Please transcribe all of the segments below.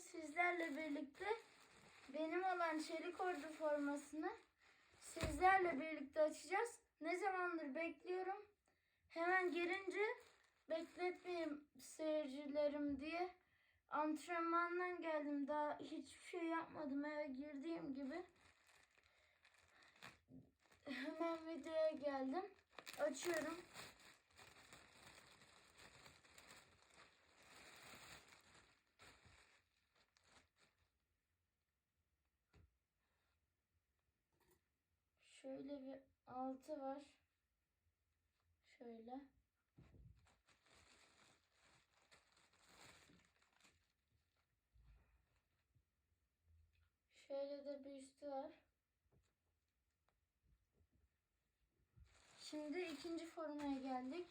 sizlerle birlikte benim olan çelik ordu formasını sizlerle birlikte açacağız. Ne zamandır bekliyorum. Hemen gelince bekletmeyeyim seyircilerim diye antrenmandan geldim. Daha hiçbir şey yapmadım eve girdiğim gibi. Hemen videoya geldim. Açıyorum. Şöyle bir altı var. Şöyle. Şöyle de bir üstü var. Şimdi ikinci formaya geldik.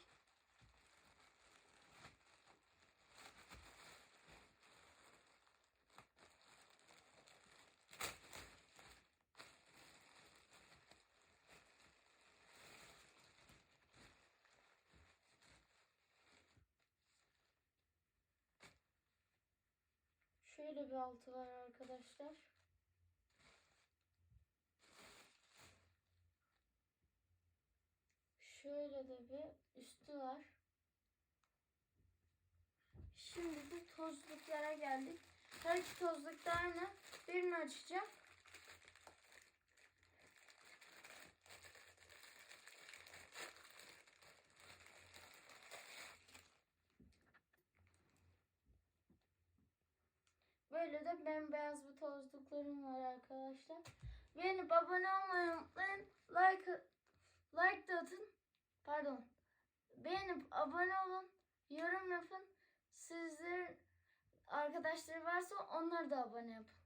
Şöyle bir altı var arkadaşlar. Şöyle de bir üstü var. Şimdi de tozluklara geldik. Her iki tozluk aynı. Birini açacağım. Böyle de bembeyaz bir tozluklarım var arkadaşlar. Beğenip abone olmayı unutmayın. Like, like da atın. Pardon. Beğenip abone olun. Yorum yapın. Sizlerin arkadaşları varsa onları da abone yapın.